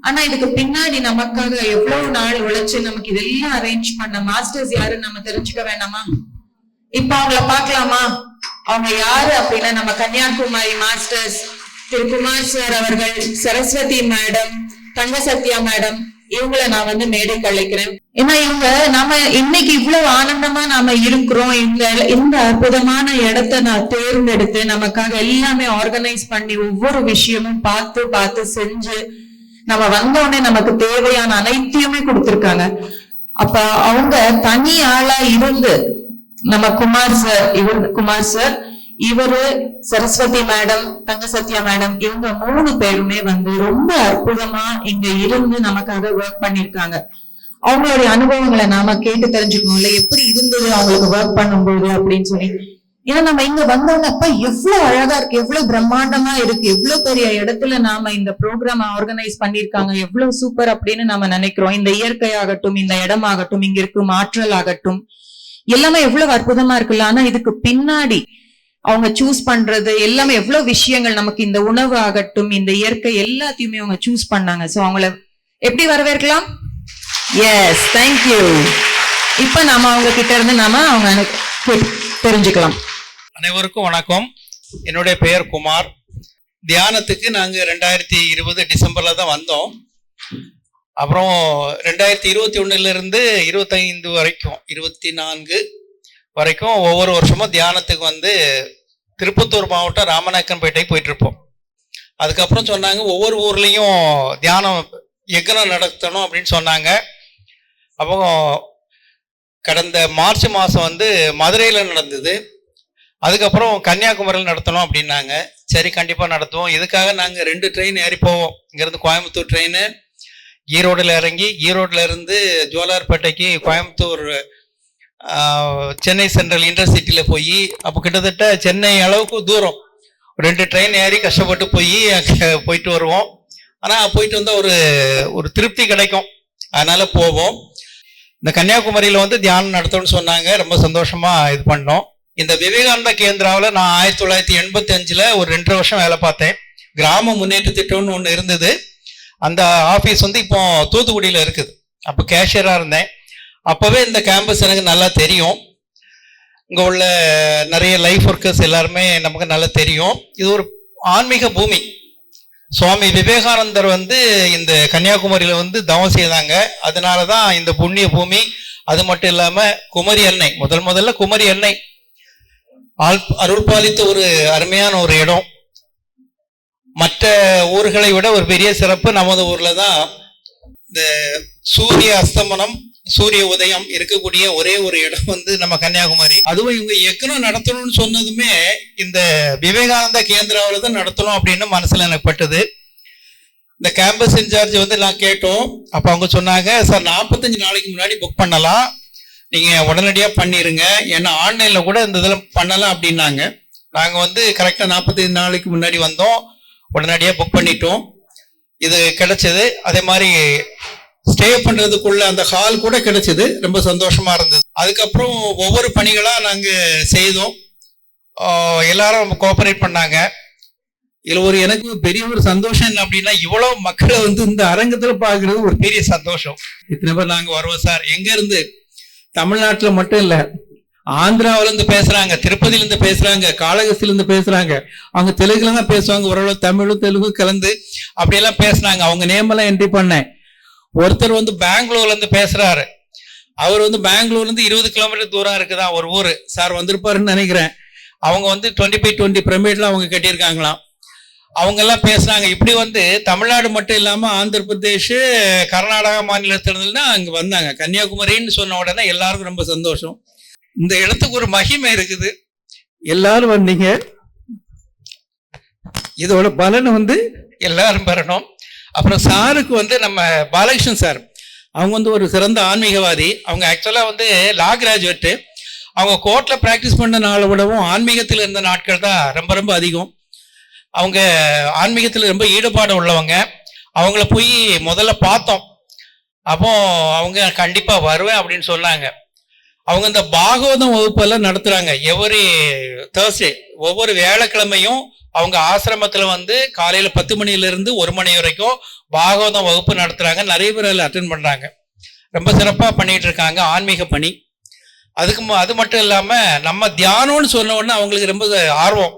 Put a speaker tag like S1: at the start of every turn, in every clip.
S1: ஆனா இதுக்கு பின்னாடி நமக்காக எவ்வளவு நாள் உழைச்சு நமக்கு இதெல்லாம் அரேஞ்ச் பண்ண மாஸ்டர்ஸ் யாருன்னு நம்ம தெரிஞ்சுக்க வேணாமா? இப்ப அவங்கள பாக்கலாமா அவங்க யாரு அப்படின்னா நம்ம கன்னியாகுமரி மாஸ்டர்ஸ் திரு குமார் சார் அவர்கள் சரஸ்வதி மேடம் தங்க சத்யா மேடம் இவங்களை நான் வந்து மேடைக்கு அழைக்கிறேன். ஏன்னா இவங்க நாம இன்னைக்கு இவ்வளவு ஆனந்தமா நாம இருக்கிறோம். இந்த இந்த அற்புதமான இடத்த நான் தேர்ந்தெடுத்து நமக்காக எல்லாமே ஆர்கனைஸ் பண்ணி ஒவ்வொரு விஷயமும் பார்த்து பார்த்து செஞ்சு நம்ம வந்தோடனே நமக்கு தேவையான அனைத்தையுமே கொடுத்திருக்காங்க. அப்ப அவங்க தனி ஆளா இருந்து நம்ம குமார் சார் இவர் குமார் சார் இவரு சரஸ்வதி மேடம் தங்க சத்யா மேடம் இவங்க மூணு பேருமே வந்து ரொம்ப அற்புதமா இங்க இருந்து நமக்காக ஒர்க் பண்ணிருக்காங்க அவங்களுடைய அனுபவங்களை நாம கேட்டு தெரிஞ்சுக்கணும்ல எப்படி இருந்தது? அவங்களுக்கு ஒர்க் பண்ணும்போது அப்படின்னு சொல்லி. ஏன்னா நம்ம இங்க வந்தோம்னப்ப எவ்வளவு அழகா இருக்கு. எவ்வளவு பிரம்மாண்டமா இருக்கு. எவ்வளவு பெரிய இடத்துல நாம இந்த ப்ரோக்ராம் ஆர்கனைஸ் பண்ணிருக்காங்க எவ்வளவு சூப்பர் அப்படின்னு நாம நினைக்கிறோம். இந்த இயற்கை ஆகட்டும் இந்த இடமாகட்டும் இங்க இருக்கும் ஆற்றல் ஆகட்டும் எல்லாமே எவ்வளவு அற்புதமா இருக்குல்ல. ஆனா இதுக்கு பின்னாடி அவங்க சூஸ் பண்றது எல்லாமே எவ்வளவு விஷயங்கள் நமக்கு இந்த உணவு ஆகட்டும் இந்த இயற்கை எல்லாத்தையுமே அவங்க சூஸ் பண்ணாங்க. சோ அவங்கள எப்படி வரவேற்கலாம்? எஸ் தேங்க்யூ இப்ப நாம அவங்க கிட்ட இருந்து நாம அவங்க எனக்கு தெரிஞ்சுக்கலாம்.
S2: அனைவருக்கும் வணக்கம். என்னுடைய பெயர் குமார். தியானத்துக்கு நாங்கள் ரெண்டாயிரத்தி இருபது டிசம்பரில் தான் வந்தோம். அப்புறம் ரெண்டாயிரத்தி இருபத்தி ஒன்றுலேருந்து இருபத்தைந்து வரைக்கும் இருபத்தி நான்கு வரைக்கும் ஒவ்வொரு வருஷமும் தியானத்துக்கு வந்து திருப்பத்தூர் மாவட்டம் ராமநாயக்கன்பேட்டைக்கு போயிட்டு இருப்போம். அதுக்கப்புறம் சொன்னாங்க ஒவ்வொரு ஊர்லேயும் தியானம் எக்கனம் நடத்தணும் அப்படின்னு சொன்னாங்க. அப்போ கடந்த மார்ச் மாதம் வந்து மதுரையில் நடந்தது. அதுக்கப்புறம் கன்னியாகுமரியில் நடத்தணும் அப்படின்னாங்க. சரி கண்டிப்பாக நடத்துவோம். இதுக்காக நாங்கள் ரெண்டு ட்ரெயின் ஏறி போவோம். இங்கேருந்து கோயம்புத்தூர் ட்ரெயின் ஈரோடில் இறங்கி ஈரோட்டில் இருந்து ஜோலார்பேட்டைக்கு கோயம்புத்தூர் சென்னை சென்ட்ரல் இன்டர்சிட்டியில் போய் அப்போ கிட்டத்தட்ட சென்னை அளவுக்கு தூரம். ரெண்டு ட்ரெயின் ஏறி கஷ்டப்பட்டு போய் போயிட்டு வருவோம். ஆனால் போயிட்டு வந்தால் ஒரு ஒரு திருப்தி கிடைக்கும். அதனால் போவோம். இந்த கன்னியாகுமரியில் வந்து தியானம் நடத்தணும்னு சொன்னாங்க. ரொம்ப சந்தோஷமா இது பண்ணோம். இந்த விவேகானந்தா கேந்திராவில் நான் ஆயிரத்தி தொள்ளாயிரத்தி எண்பத்தி அஞ்சில் ஒரு ரெண்டரை வருஷம் வேலை பார்த்தேன். கிராம முன்னேற்ற திட்டம்னு ஒன்று இருந்தது. அந்த ஆஃபீஸ் வந்து இப்போ தூத்துக்குடியில் இருக்குது. அப்போ கேஷியராக இருந்தேன். அப்போவே இந்த கேம்பஸ் எனக்கு நல்லா தெரியும். இங்கே உள்ள நிறைய லைஃப் ஒர்க்கர்ஸ் எல்லாருமே நமக்கு நல்லா தெரியும். இது ஒரு ஆன்மீக பூமி. சுவாமி விவேகானந்தர் வந்து இந்த கன்னியாகுமரியில் வந்து தவம் செய்தாங்க. அதனால தான் இந்த புண்ணிய பூமி அது மட்டும் இல்லாமல் குமரி எண்ணெய். முதல் முதல்ல குமரி எண்ணெய். ஆள் அருள்பாலித்த ஒரு அருமையான ஒரு இடம். மற்ற ஊர்களை விட ஒரு பெரிய சிறப்பு நமது ஊர்ல தான் இந்த சூரிய அஸ்தமனம் சூரிய உதயம் இருக்கக்கூடிய ஒரே ஒரு இடம் வந்து நம்ம கன்னியாகுமரி. அதுவும் இவங்க எக்கனும் நடத்தணும்னு சொன்னதுமே இந்த விவேகானந்தா கேந்திராவில் தான் நடத்தணும் அப்படின்னு மனசில் எனக்கு பட்டது இந்த கேம்பஸ் இன்சார்ஜ் வந்து நான் கேட்டோம். அப்போ அவங்க சொன்னாங்க சார் நாற்பத்தஞ்சு நாளைக்கு முன்னாடி புக் பண்ணலாம். நீங்கள் உடனடியாக பண்ணிடுங்க ஏன்னா ஆன்லைனில் கூட இந்த இதில் பண்ணலாம் அப்படின்னாங்க. நாங்கள் வந்து கரெக்டாக நாற்பத்தஞ்சு நாளைக்கு முன்னாடி வந்தோம். உடனடியாக புக் பண்ணிட்டோம். இது கிடைச்சது. அதே மாதிரி ஸ்டே பண்றதுக்குள்ள அந்த ஹால் கூட கிடைச்சது. ரொம்ப சந்தோஷமா இருந்தது. அதுக்கப்புறம் ஒவ்வொரு பணிகளாக நாங்கள் செய்தோம். எல்லாரும் கோஆபரேட் பண்ணாங்க. இதுல ஒரு எனக்கு பெரிய ஒரு சந்தோஷம் என்ன அப்படின்னா இவ்வளவு மக்களை வந்து இந்த அரங்கத்துல பாக்குறது ஒரு பெரிய சந்தோஷம். இத்தனை பேர் நாங்க வருவோம் சார். எங்க இருந்து? தமிழ்நாட்டுல மட்டும் இல்ல. ஆந்திராவில இருந்து பேசுறாங்க திருப்பதியில இருந்து பேசுறாங்க காளகஸ்தில இருந்து பேசுறாங்க. அவங்க தெலுங்குல தான் பேசுவாங்க ஓரளவு தமிழும் தெலுங்கும் கலந்து அப்படியெல்லாம் பேசுனாங்க. அவங்க நேம் எல்லாம் என்ட்ரி பண்ணேன். ஒருத்தர் வந்து பெங்களூர்ல இருந்து பேசுறாரு. அவர் வந்து பெங்களூர்ல இருந்து இருபது கிலோமீட்டர் தூரம் இருக்குதா ஒரு ஊர். சார் வந்திருப்பாருன்னு நினைக்கிறேன். அவங்க வந்து டுவெண்ட்டி பை டுவெண்ட்டி பிரமிட்ல அவங்க கட்டியிருக்காங்களாம். அவங்க எல்லாம் பேசுனாங்க இப்படி வந்து தமிழ்நாடு மட்டும் இல்லாம ஆந்திர பிரதேஷ் கர்நாடகா மாநிலத்திலிருந்து தான் அங்க வந்தாங்க. கன்னியாகுமரின்னு சொன்ன உடனே எல்லாருக்கும் ரொம்ப சந்தோஷம். இந்த இடத்துக்கு ஒரு மகிமை இருக்குது. எல்லாரும் வந்தீங்க. இதோட பலன் வந்து எல்லாரும் பெறணும் அப்புறம் சாருக்கு வந்து நம்ம பாலகிருஷ்ணன் சார். அவங்க வந்து ஒரு சிறந்த ஆன்மீகவாதி. அவங்க ஆக்சுவலாக வந்து லா கிராஜுவேட்டு அவங்க கோர்ட்டில் ப்ராக்டிஸ் பண்ண நாளை விடவும் ஆன்மீகத்தில் இருந்த நாட்கள் தான் ரொம்ப ரொம்ப அதிகம். அவங்க ஆன்மீகத்தில் ரொம்ப ஈடுபாடு உள்ளவங்க. அவங்கள போய் முதல்ல பார்த்தோம். அப்போ அவங்க கண்டிப்பாக வருவேன் அப்படின்னு சொன்னாங்க. அவங்க இந்த பாகவதம் வகுப்பெல்லாம் நடத்துகிறாங்க எவரி தேர்ஸ்டே ஒவ்வொரு வியாழக்கிழமையும் அவங்க ஆசிரமத்தில் வந்து காலையில் பத்து மணிலிருந்து ஒரு மணி வரைக்கும் பாகவதம் வகுப்பு நடத்துகிறாங்க நிறைய பேர் அதில் அட்டன் பண்ணுறாங்க ரொம்ப சிறப்பாக பண்ணிகிட்டு இருக்காங்க. ஆன்மீக பணி. அதுக்கு அது மட்டும் இல்லாமல் நம்ம தியானம்னு சொன்ன உடனே அவங்களுக்கு ரொம்ப ஆர்வம்.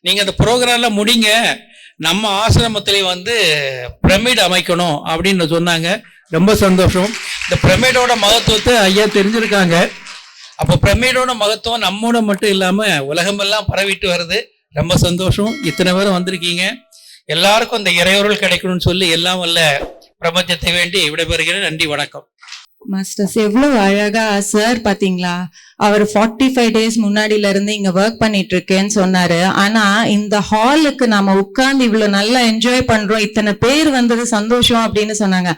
S2: நீங்கள் அந்த ப்ரோக்ராம்ல முடிங்க. நம்ம ஆசிரமத்திலே வந்து பிரமிட் அமைக்கணும் அப்படின்னு சொன்னாங்க. ரொம்ப சந்தோஷம். இந்த பிரமிடோட மகத்துவத்தை ஐயா தெரிஞ்சிருக்காங்க. அப்போ பிரமிடோட மகத்துவம் நம்மோட மட்டும் இல்லாமல் உலகமெல்லாம் பரவிட்டு வருது. ரொம்ப சந்தோஷம். இத்தனை பேரும் வந்திருக்கீங்க. எல்லாருக்கும் இந்த இறையொருள் கிடைக்கணும்னு சொல்லி எல்லாம் வல்ல பிரபஞ்சத்தை வேண்டி விடைபெறுகிறேன். நன்றி வணக்கம்.
S1: மாஸ்டர்ஸ் எவ்வளவு அழகா சார் பாத்தீங்களா? அவர் ஃபார்ட்டி ஃபைவ் டேஸ் முன்னாடில இருந்து இங்க ஒர்க் பண்ணிட்டு இருக்கேன்னு சொன்னாரு. ஆனா இந்த ஹாலுக்கு நாம உட்கார்ந்து இவ்வளவு நல்லா என்ஜாய் பண்றோம். இத்தனை பேர் வந்தது சந்தோஷம் அப்படின்னு சொன்னாங்க.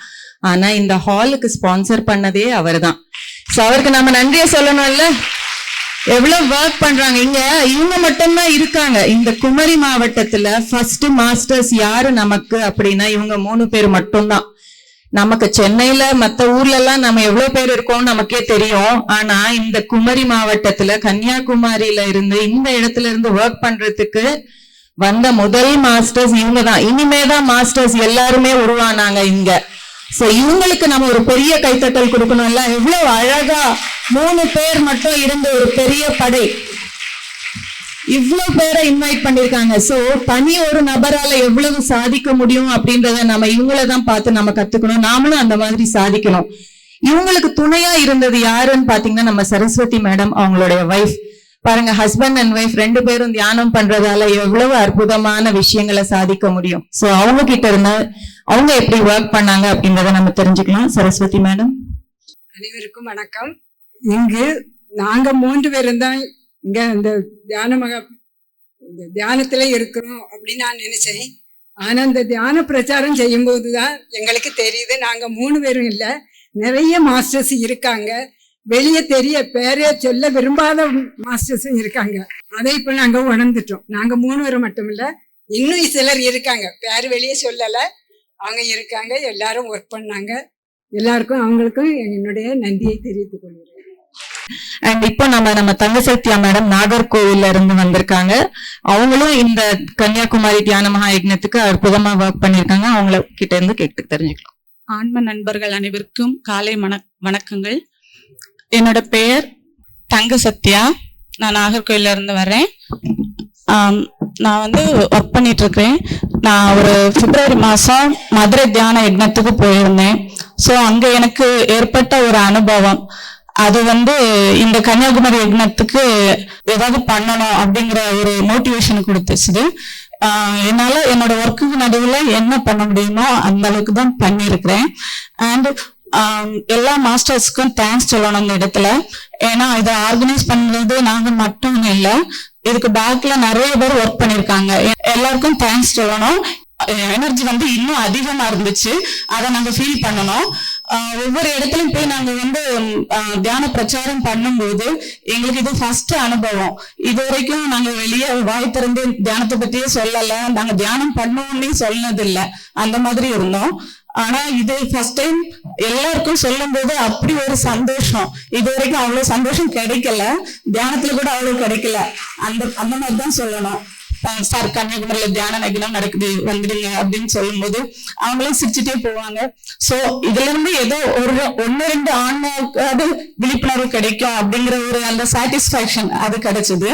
S1: ஆனா இந்த ஹாலுக்கு ஸ்பான்சர் பண்ணதே அவர்தான். சோ அவருக்கு நம்ம நன்றியை சொல்லணும்ல? எவ்வளவு ஒர்க் பண்றாங்க? இங்க இவங்க மட்டும்தான் இருக்காங்க. இந்த குமரி மாவட்டத்துல ஃபர்ஸ்ட் மாஸ்டர்ஸ் யாரு நமக்கு அப்படின்னா இவங்க மூணு பேர் மட்டும்தான். நமக்கு சென்னையில மத்த ஊர்ல எல்லாம் நம்ம எவ்வளவு பேர் இருக்கோம் நமக்கே தெரியும். ஆனா இந்த குமரி மாவட்டத்துல கன்னியாகுமரியில இருந்து இந்த இடத்துல இருந்து ஒர்க் பண்றதுக்கு வந்த முதல் மாஸ்டர்ஸ் இவங்க தான் இனிமேதான் மாஸ்டர்ஸ் எல்லாருமே உருவானாங்க இங்க. சோ இவங்களுக்கு நம்ம ஒரு பெரிய கைத்தட்டல் கொடுக்கணும்ல? எவ்வளவு அழகா மூணு பேர் மட்டும் இருந்த ஒரு பெரிய படை. இவ்வளவு பேரை இன்வைட் பண்ணிருக்காங்க. சோ தனி ஒரு நபரால எவ்வளவு சாதிக்க முடியும் அப்படின்றத நம்ம இவங்கள தான் பார்த்து நம்ம கத்துக்கணும். நாமளும் அந்த மாதிரி சாதிக்கணும். இவங்களுக்கு துணையா இருந்தது யாருன்னு பாத்தீங்கன்னா நம்ம சரஸ்வதி மேடம் அவங்களுடைய வைஃப் பாருங்க ஹஸ்பண்ட் அண்ட் ஒய்ஃப் ரெண்டு பேரும் தியானம் பண்றதால எவ்வளவு அற்புதமான விஷயங்களை சாதிக்க முடியும். சோ அவங்க கிட்ட இருந்து அவங்க எப்படி ஒர்க் பண்ணாங்க அப்படின்றத நம்ம தெரிஞ்சுக்கலாம். சரஸ்வதி மேடம்
S3: அனைவருக்கும் வணக்கம். இங்கு நாங்க மூன்று பேரும் தான் இங்க இந்த தியான இந்த தியானத்துல இருக்கிறோம் அப்படின்னு நான் நினைச்சேன். ஆனா இந்த தியான பிரச்சாரம் செய்யும் தான் எங்களுக்கு தெரியுது. நாங்க மூணு பேரும் இல்ல நிறைய மாஸ்டர்ஸ் இருக்காங்க. வெளியே தெரிய பேரே சொல்ல விரும்பாத மாஸ்டர்ஸும் இருக்காங்க. அதை இப்ப நாங்க உணர்ந்துட்டோம். நாங்க மூணு பேரும் மட்டும் இல்ல இன்னும் சிலர் இருக்காங்க. பேர் வெளியே சொல்லல. அவங்க இருக்காங்க எல்லாரும் ஒர்க் பண்ணாங்க. எல்லாருக்கும் அவங்களுக்கும் என்னுடைய நன்றியை தெரிவித்துக் கொள்கிறேன்.
S1: அண்ட் இப்போ நம்ம நம்ம தங்கசத்யா மேடம் நாகர்கோவில்ல இருந்து வந்திருக்காங்க. அவங்களும் இந்த கன்னியாகுமரி தியான மகா யஜ்ஞத்துக்கு அற்புதமா ஒர்க் பண்ணிருக்காங்க. அவங்கள கிட்ட இருந்து கேட்டு தெரிஞ்சுக்கலாம்.
S4: ஆன்ம நண்பர்கள் அனைவருக்கும் காலை வணக் வணக்கங்கள். என்னோட பெயர் தங்க சத்யா. நான் நாகர்கோயில்ல இருந்து வரேன். நான் வந்து ஒர்க் பண்ணிட்டு இருக்கிறேன் நான் ஒரு பிப்ரவரி மாதம் மதுரை தியான யஜ்னத்துக்கு போயிருந்தேன். ஸோ அங்கே எனக்கு ஏற்பட்ட ஒரு அனுபவம். அது வந்து இந்த கன்னியாகுமரி யஜ்னத்துக்கு ஏதாவது பண்ணணும் அப்படிங்கிற ஒரு மோட்டிவேஷன் கொடுத்துச்சு. என்னால் என்னோட ஒர்க்குக்கு நடுவில் என்ன பண்ண முடியுமோ அந்த அளவுக்கு தான் பண்ணியிருக்கிறேன். அண்ட் எல்லா மாஸ்டர்ஸ்க்கும் தேங்க்ஸ் சொல்லணும் இந்த இடத்துல. ஏன்னா இதை ஆர்கனைஸ் பண்றது நாங்க மட்டும் இல்லை இதுக்கு பேக்ல நிறைய பேர் ஒர்க் பண்ணிருக்காங்க. எல்லாருக்கும் தேங்க்ஸ் சொல்லணும். எனர்ஜி வந்து இன்னும் அதிகமா இருந்துச்சு. அதை நாங்க ஃபீல் பண்ணணும். ஆஹ் ஒவ்வொரு இடத்துலயும் போய் நாங்க வந்து ஆஹ் தியான பிரச்சாரம் பண்ணும்போது எங்களுக்கு இது ஃபர்ஸ்ட் அனுபவம். இது வரைக்கும் நாங்க வெளியே வாய் திறந்து தியானத்தை பத்தியே சொல்லல. நாங்க தியானம் பண்ணோம்னே சொன்னது இல்ல அந்த மாதிரி இருந்தோம். ஆனா இது ஃபர்ஸ்ட் டைம் எல்லாருக்கும் சொல்லும் போது அப்படி ஒரு சந்தோஷம். இது வரைக்கும் அவ்வளவு சந்தோஷம் கிடைக்கல. தியானத்துல கூட அவ்வளவு கிடைக்கல. அந்த அந்த மாதிரி தான் சொல்லணும் சார் கன்னியாகுமரியில தியான நகினம் நடக்குது வந்துடுங்க அப்படின்னு சொல்லும் போது அவங்களும் சிரிச்சுட்டே போவாங்க. சோ இதுல இருந்து ஏதோ ஒரு ஒன்னு ரெண்டு ஆன்மாவுக்காவது விழிப்புணர்வு கிடைக்கும் அப்படிங்கிற ஒரு அந்த சாட்டிஸ்பாக்சன் அது கிடைச்சது.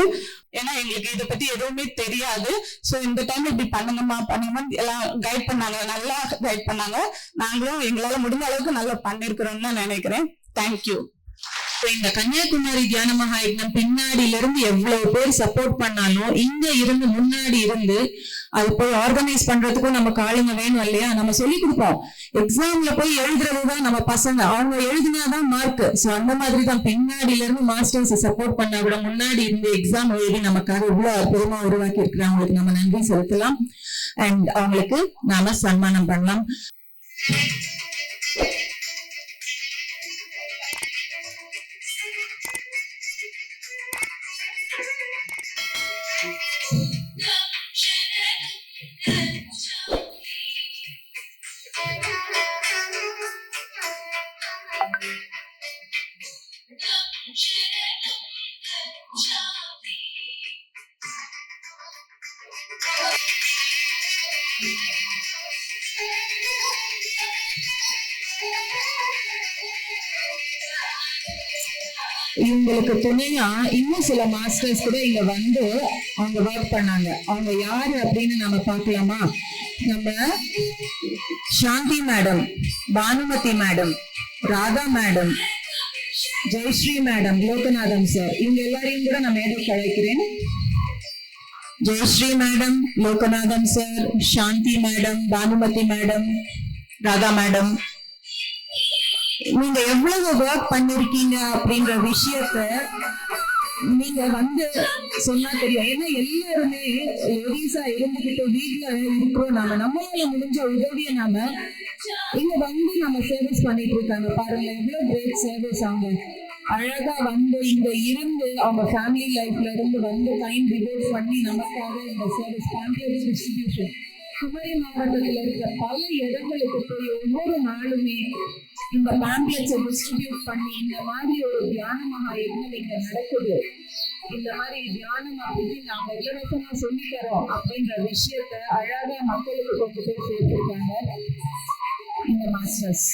S4: ஏன்னா எங்களுக்கு இதை பத்தி எதுவுமே தெரியாது. சோ இந்த டைம் இப்படி பண்ணுங்கம்மா பண்ணுங்கம்மா எல்லாம் கைட் பண்ணாங்க. நல்லா கைட் பண்ணாங்க. நாங்களும் எங்களால முடிஞ்ச அளவுக்கு நல்லா பண்ணிருக்கிறோம்னு தான் நினைக்கிறேன். தேங்க்யூ
S1: இந்த கன்னியாகுமரி தியான மகா யஜ்ஞம் பின்னாடில இருந்து எவ்வளவு பேர் சப்போர்ட் பண்ணாலும் இங்க இருந்து முன்னாடி இருந்து அது போய் ஆர்கனைஸ் பண்றதுக்கும் நமக்கு ஆளுங்க வேணும் இல்லையா? நம்ம சொல்லி கொடுப்போம். எக்ஸாம்ல போய் எழுதுறதுதான் நம்ம பசங்க. அவங்க எழுதினாதான் மார்க் சோ அந்த மாதிரி தான் பின்னாடில இருந்து மாஸ்டர்ஸ் சப்போர்ட் பண்ணா கூட முன்னாடி இருந்து எக்ஸாம் எழுதி நமக்காக இவ்வளவு அற்புதமா உருவாக்கி இருக்கிறவங்களுக்கு நம்ம நன்றி செலுத்தலாம். அண்ட் அவங்களுக்கு நாம சன்மானம் பண்ணலாம். Thank you. இவங்களுக்கு துணையா இன்னும் சில மாஸ்டர்ஸ் கூட இங்க வந்து அவங்க ஒர்க் பண்ணாங்க. அவங்க யாரு அப்படின்னு நம்ம பார்க்கலாமா? நம்ம Shanthi madam Banumathi madam Radha madam Jayashree madam Loganathan sir இவங்க எல்லாரையும் கூட நான் மேடைக்கு அழைக்கிறேன். Jayashree madam Loganathan sir Shanthi madam Banumathi madam Radha madam நீங்க எவ்வளவு ஒர்க் பண்ணிருக்கீங்க அப்படின்ற விஷயத்த நீங்க வந்து சொன்னா தெரியும். ஏன்னா எல்லாருமே லேடிஸா இருந்துகிட்டு வீட்டுல இருக்கிறோம். நாம நம்மளால முடிஞ்ச உதவியை நாம இங்க வந்து நம்ம சர்வீஸ் பண்ணிட்டு இருக்காங்க. பாருங்க எவ்வளவு கிரேட் சர்வீஸ் அவங்க. அழகா வந்து இங்க இருந்து அவங்க ஃபேமிலி லைஃப்ல இருந்து வந்து டைம் டிவோர்ஸ் பண்ணி நமக்காக இந்த சர்வீஸ் பேம்பலெட் டிஸ்ட்ரிபியூஷன் குமரி மாவட்டத்துல இருக்க பல இடங்களுக்கு போய் ஒவ்வொரு நாளுமே இந்த பேம்ப்ளெட்ஸை டிஸ்ட்ரிபியூட் பண்ணி இந்த மாதிரி ஒரு தியான மகா யஜ்ஞம் இங்க நடக்குது. இந்த மாதிரி தியானம் அப்படின்னு நாங்க இலவசமா சொல்லி தரோம் அப்படின்ற விஷயத்த அழகா மக்களுக்கு கொண்டு போய் சேர்த்திருக்காங்க இந்த மாஸ்டர்ஸ்